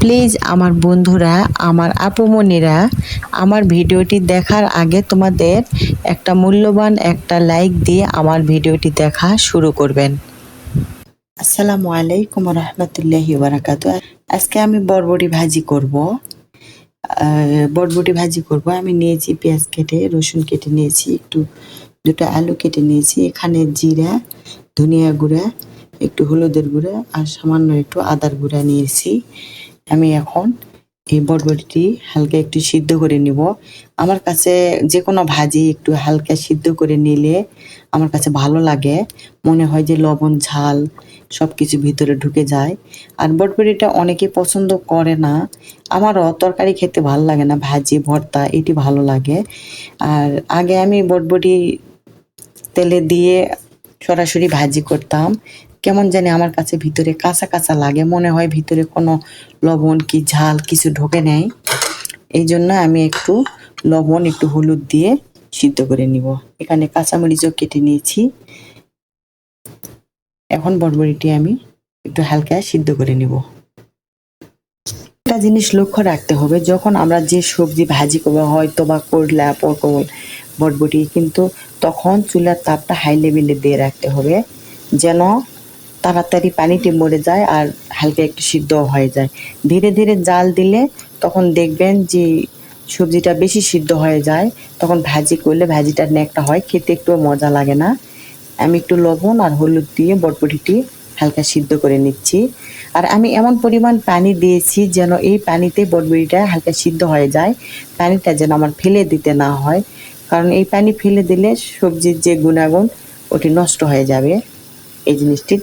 Please আমার বন্ধুরা, আমার আপুমনিরা আমার ভিডিওটি দেখার আগে তোমাদের একটা মূল্যবান একটা লাইক দিয়ে আমার ভিডিওটি দেখা শুরু করবেন। আসসালামু আলাইকুম রহমতুল্লাহি বারাকাতু আজকে আমি বরবটি ভাজি করব। বরবটি ভাজি করব। আমি নিয়েছি পেঁয়াজ কেটে, রসুন কেটে নিয়েছি, একটু দুটো আলু কেটে নিয়েছি, এখানে জিরা, ধনিয়া গুঁড়া, একটু হলুদের গুঁড়া আর সামান্য একটু আদার গুঁড়া নিয়েছি। আমি এখন এই বরবটিটি হালকা একটু সিদ্ধ করে নিব। আমার কাছে যে কোনো ভাজি একটু হালকা সিদ্ধ করে নিলে আমার কাছে ভালো লাগে। মনে হয় যে লবণ, ঝাল সব কিছু ভিতরে ঢুকে যায়। আর বটবটিটা অনেকে পছন্দ করে না। আমারও তরকারি খেতে ভালো লাগে না, ভাজি, ভর্তা, এটি ভালো লাগে। আর আগে আমি বটবটি তেলে দিয়ে সরাসরি ভাজি করতাম। কেমন জানি আমার কাছে ভিতরে কাঁচা কাঁচা লাগে। মনে হয় ভিতরে কোনো লবণ কি ঝাল কিছু ঢোকে নেই। এই জন্য আমি একটু লবণ, একটু হলুদ দিয়ে সিদ্ধ করে নিব। এখানে কাঁচামরিচও কেটে নিয়েছি। এখন বটবড়িটি আমি একটু হালকা সিদ্ধ করে নিব। একটা জিনিস লক্ষ্য রাখতে হবে, যখন আমরা যে সবজি ভাজি করব, হয়তো বা করলা, পটল বটবটি কিন্তু তখন চুলার তাপটা হাই লেভেলে দিয়ে রাখতে হবে। যেন তাড়াতাড়ি পানিটি মরে যায় আর হালকা একটু সিদ্ধ হয়ে যায়। ধীরে ধীরে জাল দিলে তখন দেখবেন যে সবজিটা বেশি সিদ্ধ হয়ে যায়। তখন ভাজি করলে ভাজিটা ন্যাকটা হয়, খেতে একটু মজা লাগে না। আমি একটু লবণ আর হলুদ দিয়ে বটবটিটি হালকা সিদ্ধ করে নিচ্ছি। আর আমি এমন পরিমাণ পানি দিয়েছি যেন এই পানিতে বটবটিটা হালকা সিদ্ধ হয়ে যায়। পানিটা যেন আমার ফেলে দিতে না হয়। কারণ এই পানি ফেলে দিলে সবজির যে গুণাগুণ, ওটি নষ্ট হয়ে যাবে। এই জিনিসটি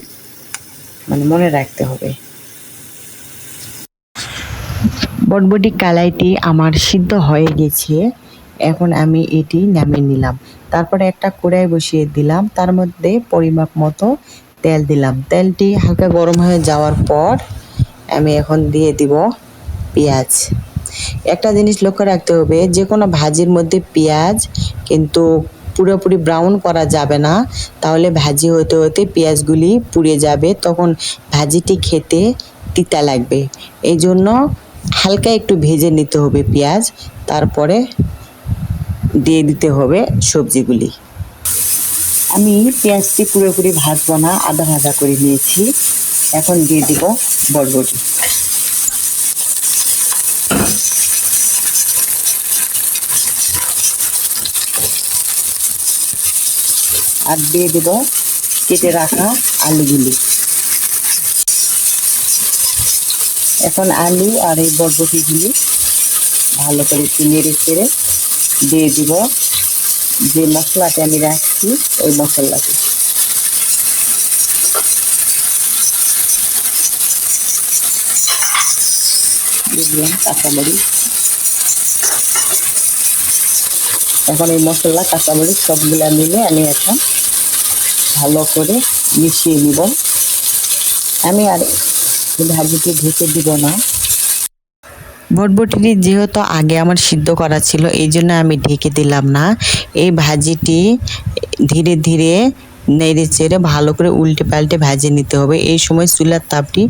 মানে মনে রাখতে হবে। বটবটি কালাইটি আমার সিদ্ধ হয়ে গেছে। এখন আমি এটি নামিয়ে নিলাম। তারপরে একটা কড়াই বসিয়ে দিলাম। তার মধ্যে পরিমাপ মতো তেল দিলাম। তেলটি হালকা গরম হয়ে যাওয়ার পর আমি এখন দিয়ে দিব পেঁয়াজ। একটা জিনিস লক্ষ্য রাখতে হবে, যে কোনো ভাজির মধ্যে পেঁয়াজ কিন্তু পুরোপুরি ব্রাউন করা যাবে না। তাহলে ভাজি হতে হতে পেঁয়াজগুলি পুড়ে যাবে। তখন ভাজিটি খেতে তিতা লাগবে। এই জন্য হালকা একটু ভেজে নিতে হবে পেঁয়াজ। তারপরে দিয়ে দিতে হবে সবজিগুলি। আমি পেঁয়াজটি পুরোপুরি ভাজবো না, আধা ভাজা করে নিয়েছি। এখন দিয়ে দিব বরবটি। আর দিয়ে দেব কেটে রাখা আলুগুলি। এখন আলু আর এই বরবটিগুলি ভালো করে একটু নেড়ে দিয়ে দিব। যে মশলাটা আমি রাখছি, ওই মশলাটি কাঁচামরিচ। এখন এই মশলা, কাঁচামরিচ সবগুলা মিলে আমি এখন ভালো করে মিশিয়ে নিব। আমি আর ভাজিটি ঢেকে দিব না। বটবটিটি যেহেতু আগে আমার সিদ্ধ করা ছিল, এই জন্য আমি ঢেকে দিলাম না। এই ভাজিটি ধীরে ধীরে নেড়ে চেড়ে ভালো করে উল্টে পাল্টে ভাজে নিতে হবে। এই সময় চুলার তাপটি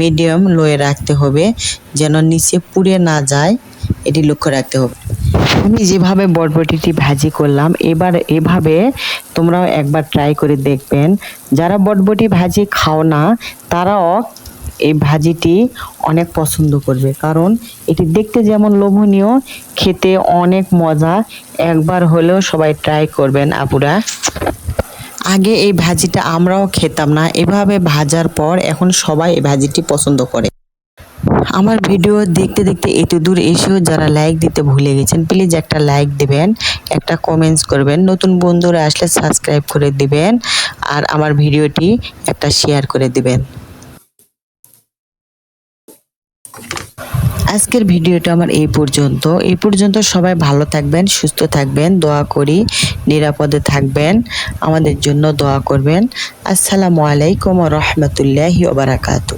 মিডিয়াম লোয়ে রাখতে হবে, যেন নিচে পুড়ে না যায়। এটি লক্ষ্য রাখতে হবে। আমি যেভাবে বটবটিটি ভাজি করলাম, এবার এভাবে তোমরাও একবার ট্রাই করে দেখবেন। যারা বটবটি ভাজি খাও না, তারাও এই ভাজিটি অনেক পছন্দ করবে। কারণ এটি দেখতে যেমন লোভনীয়, খেতে অনেক মজা। একবার হলেও সবাই ট্রাই করবেন, আপুরা। আগে এই ভাজিটা আমরাও খেতাম না। এভাবে ভাজার পর এখন সবাই এই ভাজিটি পছন্দ করে। আমার ভিডিও দেখতে দেখতে এত দূর এসেও যারা লাইক দিতে ভুলে গেছেন প্লিজ একটা লাইক দেবেন, একটা কমেন্টস করবেন। নতুন বন্ধুরা আসলে সাবস্ক্রাইব করে দিবেন আর আমার ভিডিওটি একটা শেয়ার করে দিবেন। আজকের ভিডিওটা আমার এই পর্যন্ত। এই পর্যন্ত সবাই ভালো থাকবেন, সুস্থ থাকবেন, দোয়া করি, নিরাপদে থাকবেন, আমাদের জন্য দোয়া করবেন। আসসালামু আলাইকুম রহমতুল্লাহি ওবারাকাতু